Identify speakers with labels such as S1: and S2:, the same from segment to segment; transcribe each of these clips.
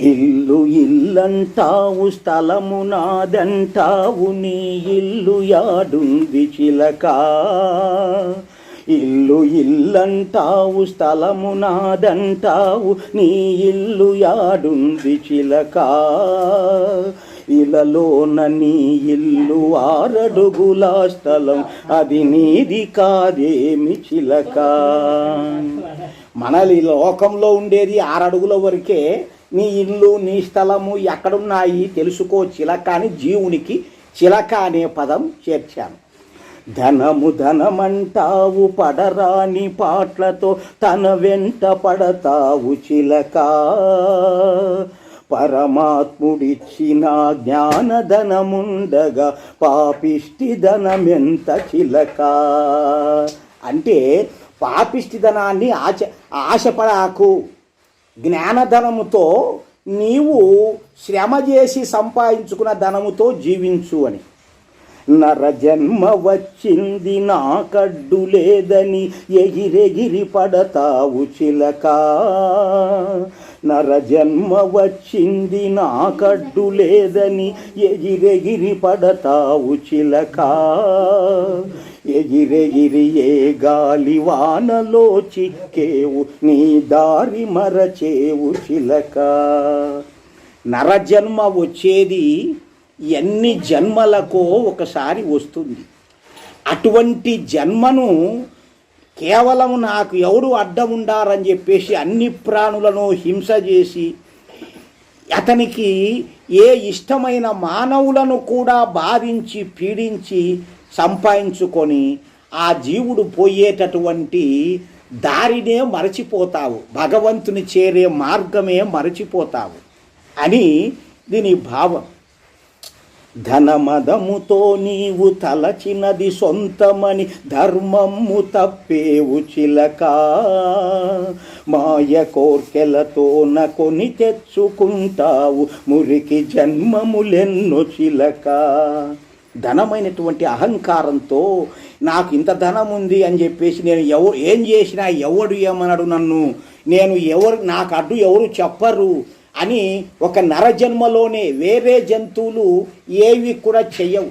S1: ఇల్లు ఇల్లంటావు స్థలము నాదంటావు నీ ఇల్లు యాడుంది చిలక. ఇల్లు ఇల్లంటావు స్థలము నాదంటావు నీ ఇల్లు యాడుంది చిలక. ఇలలోన నీ ఇల్లు ఆరడుగులా స్థలం అది నీది కాదేమి చిలక. మనలి లోకంలో ఉండేది ఆరడుగుల వరకే నీ ఇల్లు నీ స్థలము ఎక్కడున్నాయి తెలుసుకో చిలక అని జీవునికి చిలక అనే పదం చేర్చాను. ధనము ధనమంటావు పడరాని పాటలతో తన వెంట పడతావు చిలక. పరమాత్ముడిచ్చిన జ్ఞానధనముండగా పాపిష్టి ధనమెంత చిలక. అంటే పాపిష్టి ధనాన్ని ఆశ ఆశపడాకు. జ్ఞానధనముతో నీవు శ్రమ చేసి సంపాదించుకున్న ధనముతో జీవించు అని. నర జన్మ వచ్చింది నా కడ్డు లేదని ఎగిరెగిరి పడతావు చిలక. నర జన్మ వచ్చింది నా కడ్డు లేదని ఎగిరెగిరి పడతావు చిలక. ఎగిరెగిరి ఏ గాలి వానలో చిక్కేవు నీ దారి మరచేవు చిలక. నరజన్మ వచ్చేది ఎన్ని జన్మలకో ఒకసారి వస్తుంది. అటువంటి జన్మను కేవలం నాకు ఎవరు అడ్డం ఉండారని చెప్పేసి అన్ని ప్రాణులను హింస చేసి అతనికి ఏ ఇష్టమైన మానవులను కూడా బాధించి పీడించి సంపాదించుకొని ఆ జీవుడు పోయేటటువంటి దారినే మరచిపోతావు. భగవంతుని చేరే మార్గమే మరచిపోతావు అని దీని భావం. ధనమదముతో నీవు తలచినది సొంతమని ధర్మము తప్పేవు చిలక. మాయ కోర్కెలతో కొని తెచ్చుకుంటావు మురికి జన్మములెన్నో చిలక. ధనమైనటువంటి అహంకారంతో నాకు ఇంత ధనం ఉంది అని చెప్పేసి నేను ఎవరు ఏం చేసినా ఎవడు ఏమన్నాడు నన్ను. నేను ఎవరు నాకు అడ్డు ఎవరు చెప్పరు అని ఒక నరజన్మలోనే వేరే జంతువులు ఏవి కూడా చెయ్యవు.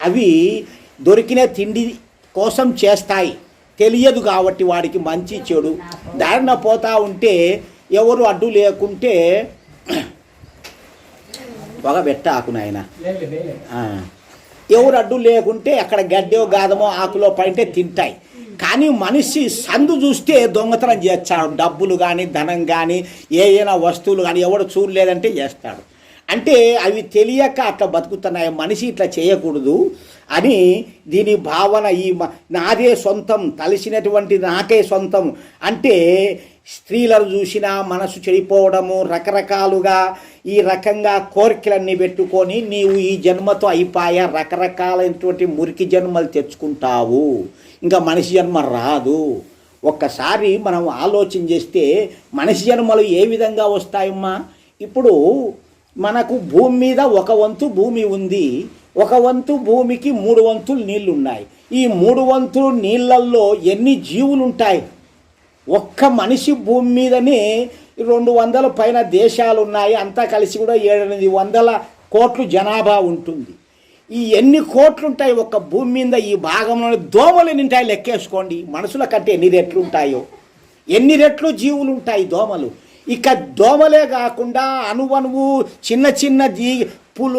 S1: అవి దొరికిన తిండి కోసం చేస్తాయి. తెలియదు కాబట్టి వాడికి మంచి చెడు. దారిన పోతా ఉంటే ఎవరు అడ్డు లేకుంటే పొగ పెట్టాకు నాయన. ఎవరు అడ్డు లేకుంటే అక్కడ గడ్డో గాదమో ఆకులో పడితే తింటాయి. కానీ మనిషి సందు చూస్తే దొంగతనం చేస్తాడు. డబ్బులు కానీ ధనం కానీ ఏదైనా వస్తువులు కానీ ఎవడు చూడలేదంటే చేస్తాడు. అంటే అవి తెలియక అట్లా బతుకుతున్నాయి. మనిషి ఇట్లా చేయకూడదు. అని దీని భావన ఈ నాదే సొంతం తలిసినటువంటి నాకే సొంతం అంటే స్త్రీలను చూసినా మనసు చెడిపోవడము రకరకాలుగా ఈ రకంగా కోరికలన్నీ పెట్టుకొని నీవు ఈ జన్మతో అయిపోయా? రకరకాలైనటువంటి మురికి జన్మలు తెచ్చుకుంటావు. ఇంకా మనిషి జన్మ రాదు. ఒక్కసారి మనం ఆలోచన చేస్తే మనిషి జన్మలు ఏ విధంగా వస్తాయమ్మా? ఇప్పుడు మనకు భూమి మీద ఒక వంతు భూమి ఉంది. ఒక వంతు భూమికి మూడు వంతులు నీళ్ళు ఉన్నాయి ఈ మూడు వంతులు నీళ్ళల్లో ఎన్ని జీవులు ఉంటాయి ఒక్క మనిషి భూమి మీదనే రెండు వందల పైన దేశాలు ఉన్నాయి అంతా కలిసి కూడా ఏడెనిమిది వందల కోట్లు జనాభా ఉంటుంది. ఈ ఎన్ని కోట్లు ఉంటాయి ఒక్క భూమి మీద? ఈ భాగంలోనే దోమలు ఎన్ని ఉంటాయి? లెక్కేసుకోండి. మనుషుల కంటే ఎన్ని రెట్లు ఉంటాయో ఎన్ని రెట్లు జీవులు ఉంటాయి దోమలు? ఇక దోమలే కాకుండా అణువణువు చిన్న చిన్న జీ పులు.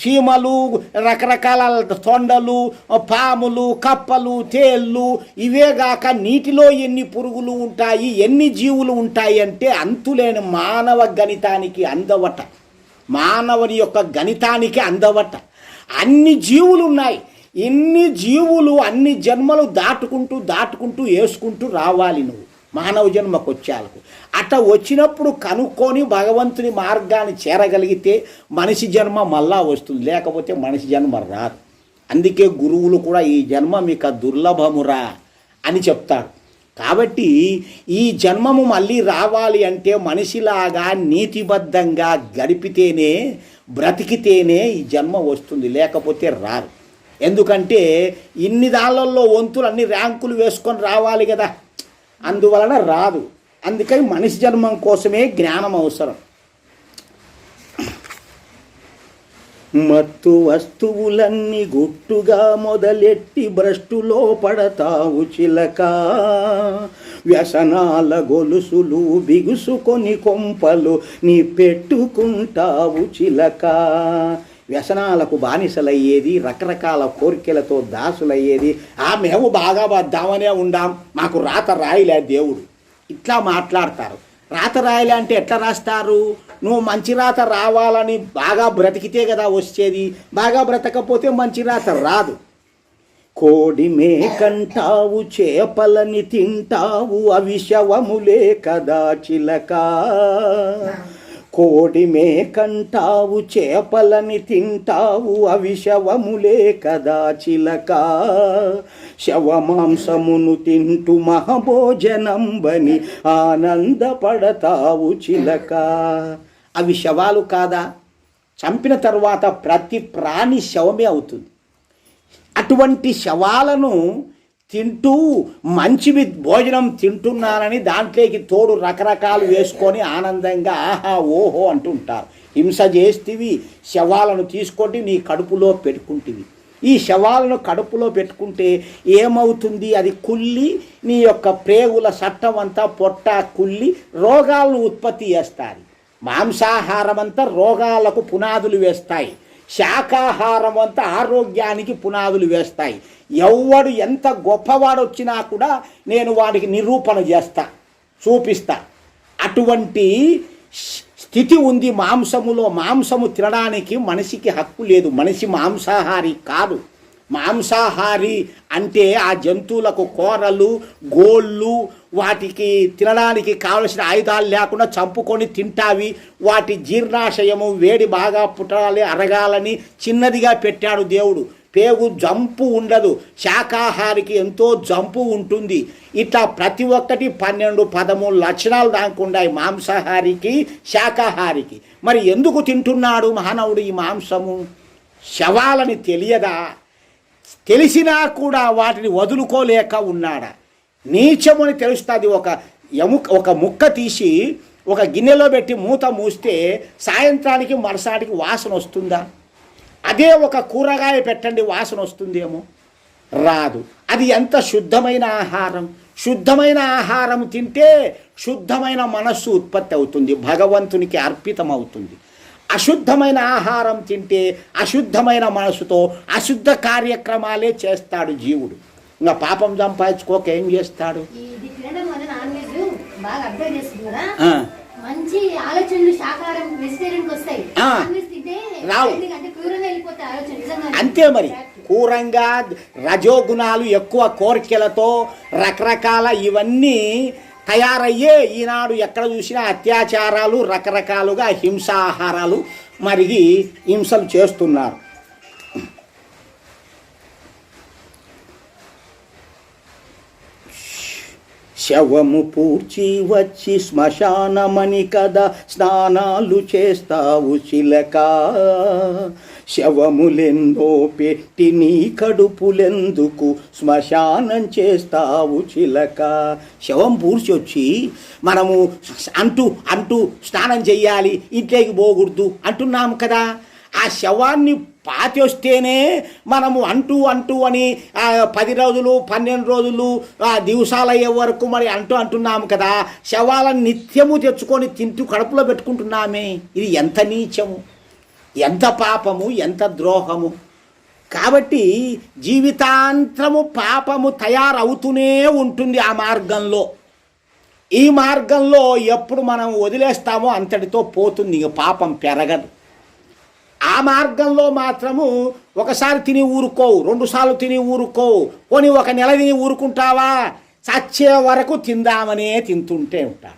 S2: చీమలు.
S1: రకరకాల తొండలు పాములు కప్పలు తేళ్ళు ఇవే గాక నీటిలో ఎన్ని పురుగులు ఉంటాయి ఎన్ని జీవులు ఉంటాయి అంటే అంతులేని మానవ గణితానికి అందవట. మానవుని యొక్క గణితానికి అందవట. అన్ని జీవులు ఉన్నాయి. ఇన్ని జీవులు అన్ని జన్మలు దాటుకుంటూ దాటుకుంటూ వేసుకుంటూ రావాలి నువ్వు. మానవ జన్మకు వచ్చేందుకు అట్లా వచ్చినప్పుడు కనుక్కొని భగవంతుని మార్గాన్ని చేరగలిగితే మనిషి జన్మ మళ్ళా వస్తుంది. లేకపోతే మనిషి జన్మ రాదు. అందుకే గురువులు కూడా ఈ జన్మ మీకు దుర్లభమురా అని చెప్తారు. కాబట్టి ఈ జన్మము మళ్ళీ రావాలి అంటే మనిషిలాగా నీతిబద్ధంగా గడిపితేనే బ్రతికితేనే ఈ జన్మ వస్తుంది. లేకపోతే రాదు. ఎందుకంటే ఇన్ని దాళ్ళల్లో వంతులు అన్ని ర్యాంకులు వేసుకొని రావాలి కదా. అందువలన రాదు. అందుకని మనిషి జన్మం కోసమే జ్ఞానం అవసరం. మత్తు వస్తువులన్నీ గుట్టుగా మొదలెట్టి భ్రష్టులో పడతావు చిలక. వ్యసనాల గొలుసులు బిగుసుకొని కొంపలు నీ పెట్టుకుంటావు చిలక. వ్యసనాలకు బానిసలయ్యేది రకరకాల కోరికలతో దాసులయ్యేది. ఆ మేము బాగా వద్దామనే ఉండాం. మాకు రాత రాయిలే దేవుడు. ఇట్లా మాట్లాడతారు. రాత రాయలే అంటే ఎట్లా రాస్తారు? నువ్వు మంచి రాత రావాలని బాగా బ్రతికితే కదా వచ్చేది. బాగా బ్రతకపోతే మంచి రాత రాదు. కోడి మేకంటావు చేపలని తింటావు అవిషవములే కదా చిలక. కోడి మేకంటావు చేపలని తింటావు అవి శవములే కదా చిలక. శవమాంసమును తింటూ మహభోజనంబని ఆనందపడతావు చిలక. అవి శవాలు కాదా? చంపిన తర్వాత ప్రతి ప్రాణి శవమే అవుతుంది. అటువంటి శవాలను తింటూ మంచివి భోజనం తింటున్నానని దాంట్లోకి తోడు రకరకాలు వేసుకొని ఆనందంగా ఆహా ఓహో అంటుంటారు. హింస చేస్తేవి శవాలను తీసుకొని నీ కడుపులో పెట్టుకుంటుంది ఈ శవాలను కడుపులో పెట్టుకుంటే ఏమవుతుంది? అది కుల్లి నీ యొక్క ప్రేగుల చట్టం అంతా పొట్ట కుల్లి రోగాలను ఉత్పత్తి చేస్తాయి. మాంసాహారం అంతా రోగాలకు పునాదులు వేస్తాయి. శాకాహారం అంతా ఆరోగ్యానికి పునాదులు వేస్తాయి. ఎవడు ఎంత గొప్పవాడు వచ్చినా కూడా నేను వాడికి నిరూపణ చేస్తా చూపిస్తా. అటువంటి స్థితి ఉంది మాంసములో. మాంసము తినడానికి మనిషికి హక్కు లేదు. మనిషి మాంసాహారి కాదు. మాంసాహారి అంటే ఆ జంతువులకు కూరలు గోళ్ళు వాటికి తినడానికి కావలసిన ఆయుధాలు లేకుండా చంపుకొని తింటావి. వాటి జీర్ణాశయము వేడి బాగా పుట్టాలి అరగాలని చిన్నదిగా పెట్టాడు దేవుడు. పేగు జంపు ఉండదు. శాకాహారికి ఎంతో జంపు ఉంటుంది. ఇట్లా ప్రతి ఒక్కటి పన్నెండు పదమూడు లక్షణాలు దానికి ఉన్నాయి మాంసాహారికి శాకాహారికి. మరి ఎందుకు తింటున్నాడు మానవుడు ఈ మాంసము? శవాలని తెలియదా? తెలిసినా కూడా వాటిని వదులుకోలేక ఉన్నాడా? నీచమని తెలుస్తుంది ఒక ఎముక ఒక ముక్క తీసి ఒక గిన్నెలో పెట్టి మూత మూస్తే సాయంత్రానికి మరుసాటికి వాసన వస్తుందా? అదే ఒక కూరగాయ పెట్టండి వాసన వస్తుందేమో? రాదు. అది ఎంత శుద్ధమైన ఆహారం? శుద్ధమైన ఆహారం తింటే శుద్ధమైన మనస్సు ఉత్పత్తి అవుతుంది భగవంతునికి అర్పితం అవుతుంది అశుద్ధమైన ఆహారం తింటే అశుద్ధమైన మనసుతో అశుద్ధ కార్యక్రమాలే చేస్తాడు జీవుడు. ఇంకా పాపం సంపాదించుకోక ఏం చేస్తాడు?
S2: మంచి ఆలోచనలు శాకాహారం వస్తాయి.
S1: రావు. అంతే మరి. క్రూరంగా రజోగుణాలు ఎక్కువ కోరికలతో రకరకాల ఇవన్నీ తయారయ్యే ఈనాడు ఎక్కడ చూసినా అత్యాచారాలు రకరకాలుగా హింసాహారాలు మరిగి హింసలు చేస్తున్నారు. శవము పూడ్చి వచ్చి శ్మశానమని కదా స్నానాలు చేస్తావు చిలక శవములెందో పెట్టి నీ కడుపులెందుకు? శ్మశానం చేస్తావు చిలక. శవం పూడ్చి వచ్చి మనము అంటూ అంటూ స్నానం చెయ్యాలి ఇంట్లోకి పోకూడదు అంటున్నాం కదా. ఆ శవాన్ని పాతి వస్తేనే మనము అంటూ అంటూ అని పది రోజులు పన్నెండు రోజులు ఆ, దివసాలు అయ్యే వరకు మరి అంటూ అంటున్నాము కదా. శవాలను నిత్యము తెచ్చుకొని తింటూ కడుపులో పెట్టుకుంటున్నామే. ఇది ఎంత నీచము. ఎంత పాపము ఎంత ద్రోహము. కాబట్టి జీవితాంతము పాపము తయారవుతూనే ఉంటుంది ఆ మార్గంలో. ఈ మార్గంలో ఎప్పుడు మనం వదిలేస్తామో అంతటితో పోతుంది ఇక పాపం పెరగదు. ఆ మార్గంలో మాత్రము ఒకసారి తిని ఊరుకోవు రెండుసార్లు తిని ఊరుకోవు కొని ఒక నెల తిని ఊరుకుంటావా? చచ్చే వరకు తిందామనే తింటుంటే ఉంటా.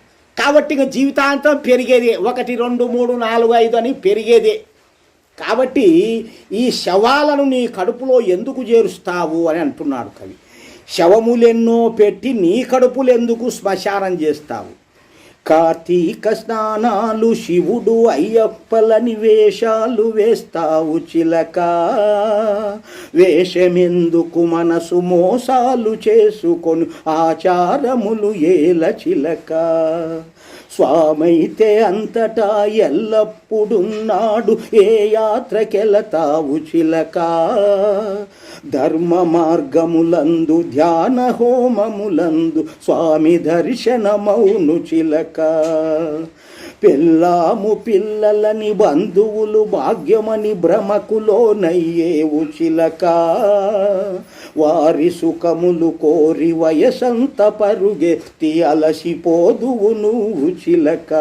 S1: కాబట్టి ఇక జీవితాంతం పెరిగేదే ఒకటి రెండు మూడు నాలుగు ఐదు అని పెరిగేదే. కాబట్టి ఈ శవాలను నీ కడుపులో ఎందుకు చేరుస్తావు అని అంటున్నాడు కవి. శవములెన్నో పెట్టి నీ కడుపులెందుకు శ్మశానం చేస్తావు? కార్తీక స్నానాలు శివుడు అయ్యప్పలని వేషాలు వేస్తావు చిలక. వేషమెందుకు మనసు మోసాలు చేసుకొను ఆచారములు ఏల చిలక. స్వామైతే అంతటా ఎల్లప్పుడున్నాడు ఏ యాత్రకెళతావు చిలక. ధర్మ మార్గములందు ధ్యాన హోమములందు స్వామి దర్శనమౌను చిలక. పిల్లాము పిల్లలని బంధువులు భాగ్యమని భ్రమకులోనయ్యేవు చిలక. వారి సుఖములు కోరి వయసంత పరుగెత్తి అలసిపోదువు నువ్వు చిలక.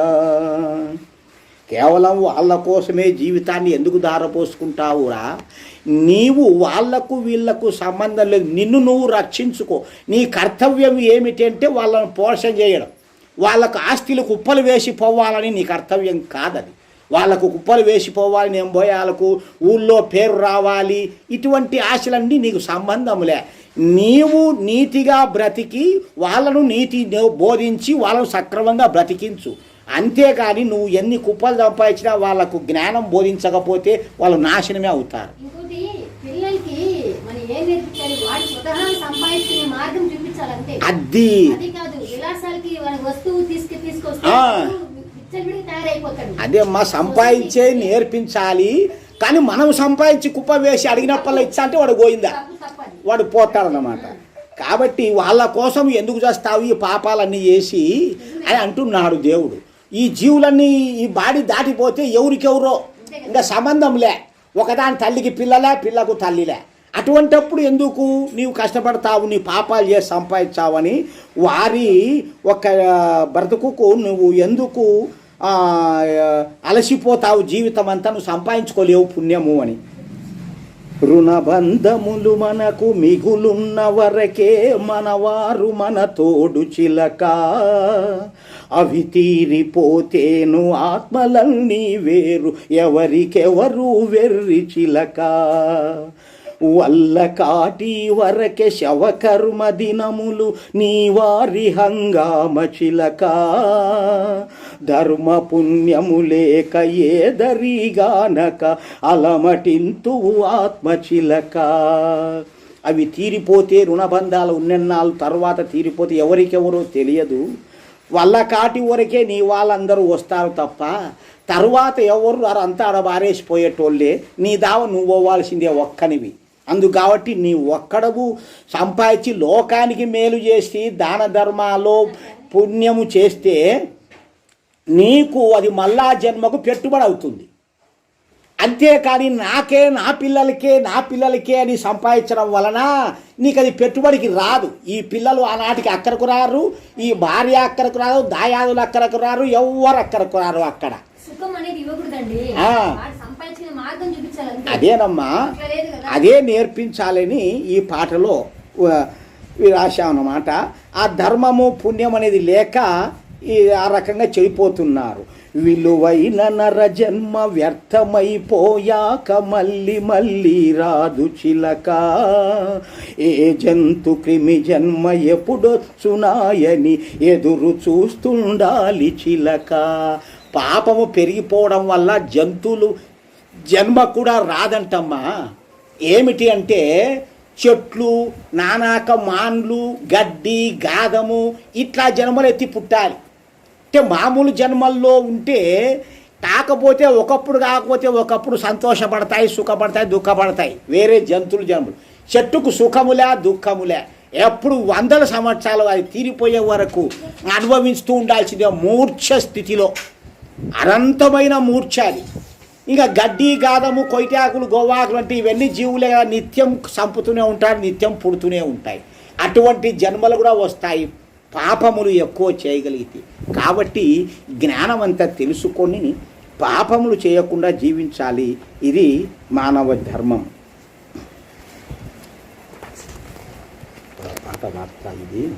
S1: కేవలం వాళ్ళ కోసమే జీవితాన్ని ఎందుకు దారపోసుకుంటావురా? నీవు వాళ్ళకు వీళ్ళకు సంబంధం లేదు. నిన్ను నువ్వు రక్షించుకో. నీ కర్తవ్యం ఏమిటంటే వాళ్ళను పోషణ చేయడం. వాళ్ళకు ఆస్తులు కుప్పలు వేసి పోవాలని నీ కర్తవ్యం కాదది. వాళ్ళకు కుప్పలు వేసిపోవాలి నేను పోయి వాళ్ళకు? ఊళ్ళో పేరు రావాలి. ఇటువంటి ఆశలన్నీ నీకు సంబంధంలే నీవు నీతిగా బ్రతికి వాళ్ళను నీతి బోధించి వాళ్ళను సక్రమంగా బ్రతికించు. అంతేకాని నువ్వు ఎన్ని కుప్పలు సంపాదించినా వాళ్ళకు జ్ఞానం బోధించకపోతే వాళ్ళు నాశనమే అవుతారు. అది.
S2: అది
S1: అమ్మా సంపాదించే నేర్పించాలి కానీ మనం సంపాదించి కుప్ప వేసి అడిగినప్పల్లా ఇచ్చా అంటే వాడు పోయిందా వాడు పోతాడనమాట కాబట్టి వాళ్ళ కోసం ఎందుకు చేస్తావు ఈ పాపాలన్నీ చేసి అని అంటున్నాడు దేవుడు. ఈ జీవులన్నీ ఈ బాడీ దాటిపోతే ఎవరికెవరో? ఇంకా సంబంధంలే. ఒకదాని తల్లికి పిల్లలే పిల్లకు తల్లిలే. అటువంటప్పుడు ఎందుకు నీవు కష్టపడతావు నీ పాపాలు చేసి సంపాదించావని వారి ఒక బ్రతుకుకు నువ్వు ఎందుకు అలసిపోతావు జీవితం అంతా నువ్వు సంపాదించుకోలేవు పుణ్యము అని. రుణబంధములు మనకు మిగులున్న వరకే మనవారు మన తోడు చిలక. అవి తీరిపోతేను ఆత్మలన్నీ వేరు ఎవరికెవరు వెర్రి చిలక. వల్ల కాటి వరకే శవకర్మ దినములు నీ వారి హంగామ చిలక. ధర్మ పుణ్యము లేక ఏదరిగానక అలమటింతు ఆత్మ చిలక. అవి తీరిపోతే రుణబంధాలు ఉన్నెన్నాళ్ళు తర్వాత తీరిపోతే ఎవరికెవరో తెలియదు. వల్ల కాటి వరకే నీ వాళ్ళందరూ వస్తారు తప్ప తర్వాత ఎవరు వారంతా ఆడ బారేసిపోయేటోళ్ళే నీ దావ నువ్వు పోవాల్సిందే ఒక్కనివి. అందు కాబట్టి నీ ఒక్కడవు సంపాదించి లోకానికి మేలు చేసి దాన ధర్మాలో పుణ్యము చేస్తే నీకు అది మళ్ళా జన్మకు పెట్టుబడి అవుతుంది. అంతేకాని నాకే నా పిల్లలకే నా పిల్లలకే అని సంపాదించడం వలన నీకు అది పెట్టుబడికి రాదు. ఈ పిల్లలు ఆనాటికి అక్కడకు రారు ఈ భార్య అక్కడకు రారు దాయాదులు అక్కడకు రారు ఎవ్వరు అక్కడకు రారు అక్కడ. అదేనమ్మా. అదే నేర్పించాలని ఈ పాటలో రాశామన్నమాట ఆ ధర్మము పుణ్యం అనేది లేక ఈ ఆ రకంగా చెడిపోతున్నారు. విలువైన నర జన్మ వ్యర్థమైపోయాక మళ్ళీ మళ్ళీ రాదు చిలక. ఏ జంతు క్రిమి జన్మ ఎప్పుడొచ్చునాయని ఎదురు చూస్తుండాలి చిలక. పాపము పెరిగిపోవడం వల్ల జంతువులు జన్మ కూడా రాదంటమ్మా. ఏమిటి అంటే చెట్లు నానాక మాన్లు గడ్డి గాదము ఇట్లా జన్మలు ఎత్తి పుట్టాలి. అంటే మామూలు జన్మల్లో ఉంటే కాకపోతే ఒకప్పుడు కాకపోతే ఒకప్పుడు సంతోషపడతాయి సుఖపడతాయి దుఃఖపడతాయి. వేరే జంతువులు జన్మలు. చెట్టుకు సుఖములే దుఃఖములే. ఎప్పుడు వందల సంవత్సరాలు అది తీరిపోయే వరకు అనుభవిస్తూ ఉండాల్సిందే మూర్ఛ స్థితిలో. అనంతమైన మూర్ఛ అది. ఇంకా గడ్డి గాదము కొయిటాకులు గోవాకులు అంటే ఇవన్నీ జీవులే కదా. నిత్యం చంపుతూనే ఉంటారు నిత్యం పుడుతూనే ఉంటాయి. అటువంటి జన్మలు కూడా వస్తాయి. పాపములు ఎక్కువ చేయగలిగితే. కాబట్టి జ్ఞానం అంతా తెలుసుకొని పాపములు చేయకుండా జీవించాలి. ఇది మానవ ధర్మం. పాట వార్త ఇది.